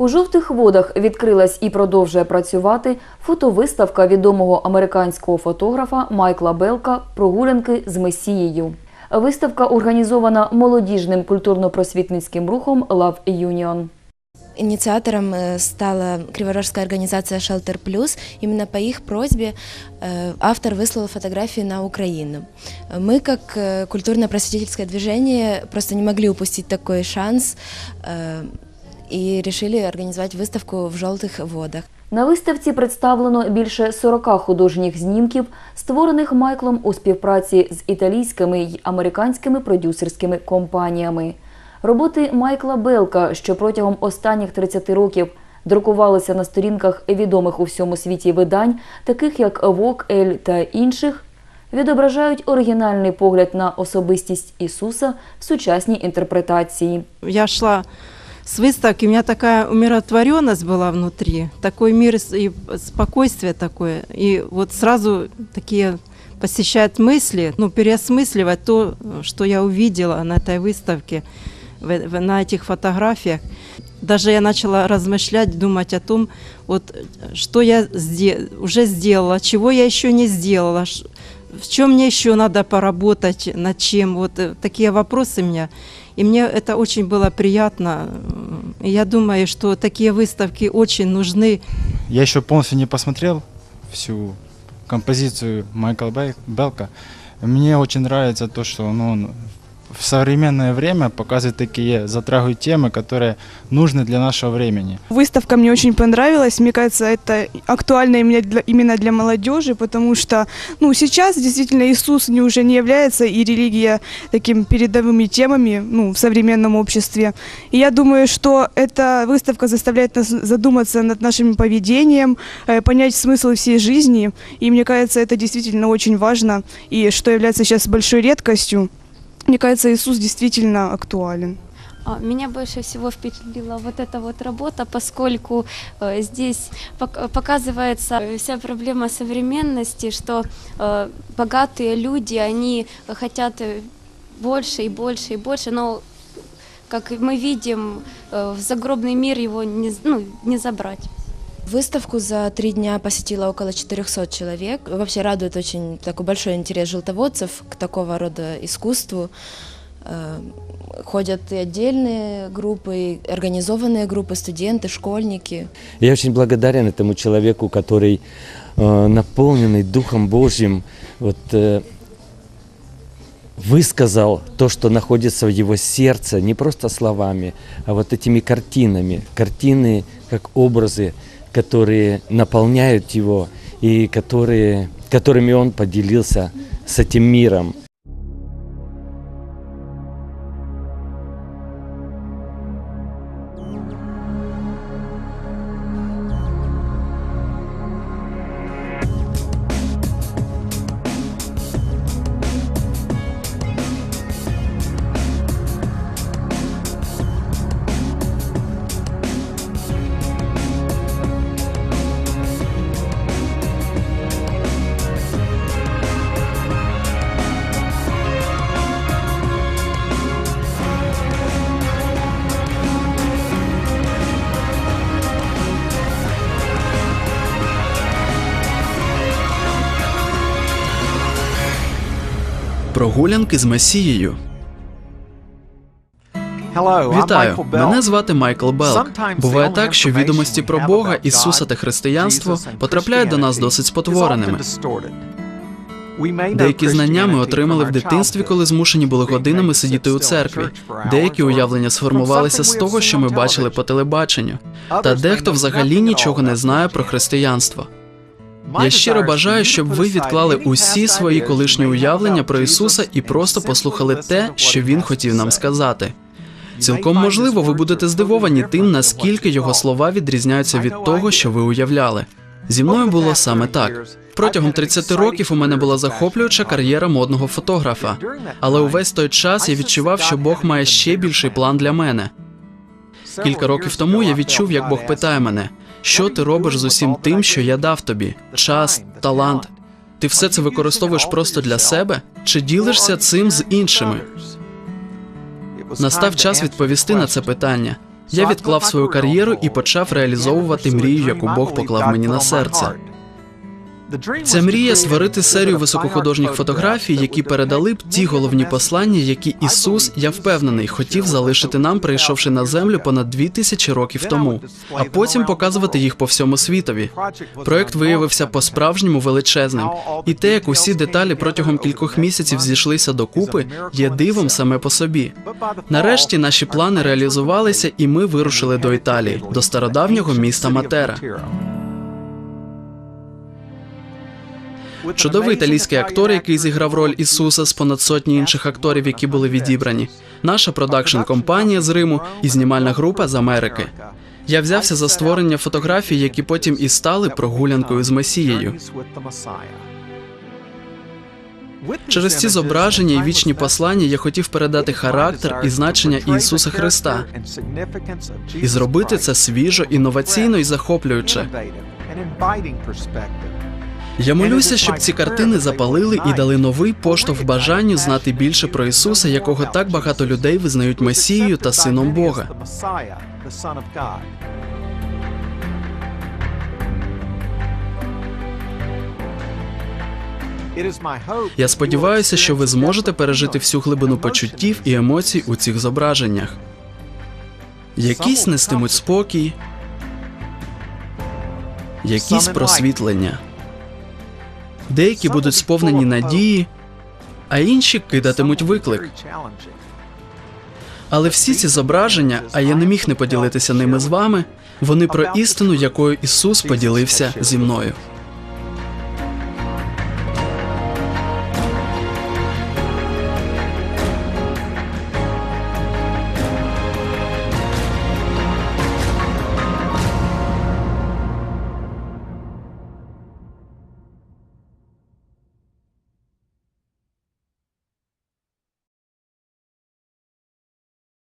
У жовтих водах відкрилась і продовжує працювати фотовиставка відомого американського фотографа Майкла Белка Прогулянки з Месією. Виставка організована молодіжним культурно-просвітницьким рухом Love Union. Инициатором э, стала криворожская организация Shelter Plus. Именно по их просьбе э, автор выслал фотографии на Украину. Мы, как э, культурно-просветительское движение, просто не могли упустить такой шанс э, и решили организовать выставку в «Желтых водах». На виставці представлено більше 40 художніх знімків, створених Майклом у співпраці з італійськими й американськими продюсерськими компаніями. Роботи Майкла Белка, що протягом останніх 30 років друкувалися на сторінках відомих у всьому світі видань, таких як Vogue, Elle та інших, відображають оригінальний погляд на особистість Ісуса в сучасній інтерпретації. Я шла с выставки, у меня такая умиротворенность была внутри, такой мир с- и спокойствие такое. И вот сразу такие посещают мысли, ну, переосмысливать то, что я увидела на этой выставке, в- в- на этих фотографиях. Даже я начала размышлять, думать о том, вот, что я сде- уже сделала, чего я еще не сделала, ш- в чем мне еще надо поработать, над чем. Вот э, такие вопросы у меня. И мне это очень было приятно. М, и Я думаю, что такие выставки очень нужны. Я еще полностью не посмотрел всю композицию Майкла Бей- Белка. Мне очень нравится то, что ну, он в современное время показывает такие, затрагивает темы, которые нужны для нашего времени. Выставка мне очень понравилась. Мне кажется, это актуально именно для, молодежи, потому что ну, сейчас действительно Иисус не, уже не является и религия такими передовыми темами ну, в современном обществе. И я думаю, что эта выставка заставляет нас задуматься над нашим поведением, э, понять смысл всей жизни. И мне кажется, это действительно очень важно. И что является сейчас большой редкостью, мне кажется, Иисус действительно актуален. А, Меня больше всего впечатлила вот эта вот работа, поскольку э, здесь пок- показывается э, вся проблема современности, что э, богатые люди, они хотят э, больше и больше и больше, но как мы видим, э, в загробный мир его не, з- ну, не забрать. Выставку за три дня посетило около 400 человек. Вообще радует очень такой большой интерес желтоводцев к такого рода искусству. Э, Ходят и отдельные группы, и организованные группы, студенты, школьники. Я очень благодарен этому человеку, который э, наполненный Духом Божьим, вот, э, высказал то, что находится в его сердце, не просто словами, а вот этими картинами. Картины как образы, которые наполняют его и которые, которыми он поделился с этим миром. Прогулянки з Месією. Вітаю, мене звати Майкл Белк. Буває так, що відомості про Бога, Ісуса та християнство потрапляють до нас досить спотвореними. Деякі знання ми отримали в дитинстві, коли змушені були годинами сидіти у церкві. Деякі уявлення сформувалися з того, що ми бачили по телебаченню. Та дехто взагалі нічого не знає про християнство. Я щиро бажаю, щоб ви відклали усі свої колишні уявлення про Ісуса і просто послухали те, що Він хотів нам сказати. Цілком можливо, ви будете здивовані тим, наскільки його слова відрізняються від того, що ви уявляли. Зі мною було саме так. Протягом 30 років у мене була захоплююча кар'єра модного фотографа, але увесь той час я відчував, що Бог має ще більший план для мене. Кілька років тому я відчув, як Бог питає мене, що ти робиш з усім тим, що я дав тобі: час, талант. Ти все це використовуєш просто для себе? Чи ділишся цим з іншими? Настав час відповісти на це питання. Я відклав свою кар'єру і почав реалізовувати мрію, яку Бог поклав мені на серце. Ця мрія створити серію високохудожніх фотографій, які передали б ті головні послання, які Ісус, я впевнений, хотів залишити нам, прийшовши на землю понад дві тисячі років тому, а потім показувати їх по всьому світові. Проект виявився по-справжньому величезним, і те, як усі деталі протягом кількох місяців зійшлися докупи, є дивом саме по собі. Нарешті наші плани реалізувалися, і ми вирушили до Італії, до стародавнього міста Матера. Чудовий італійський актор, який зіграв роль Ісуса з понад сотні інших акторів, які були відібрані. Наша продакшн компанія з Риму і знімальна група з Америки. Я взявся за створення фотографій, які потім і стали прогулянкою з Месією. Через ці зображення і вічні послання я хотів передати характер і значення Ісуса Христа і зробити це свіжо, інноваційно і захоплююче. Я молюся, щоб ці картини запалили і дали новий поштовх бажанню знати більше про Ісуса, якого так багато людей визнають Месією та Сином Бога. Я сподіваюся, що ви зможете пережити всю глибину почуттів і емоцій у цих зображеннях. Якісь нестимуть спокій, якісь просвітлення. Деякі будуть сповнені надії, а інші кидатимуть виклик. Але всі ці зображення, а я не міг не поділитися ними з вами, вони про істину, якою Ісус поділився зі мною.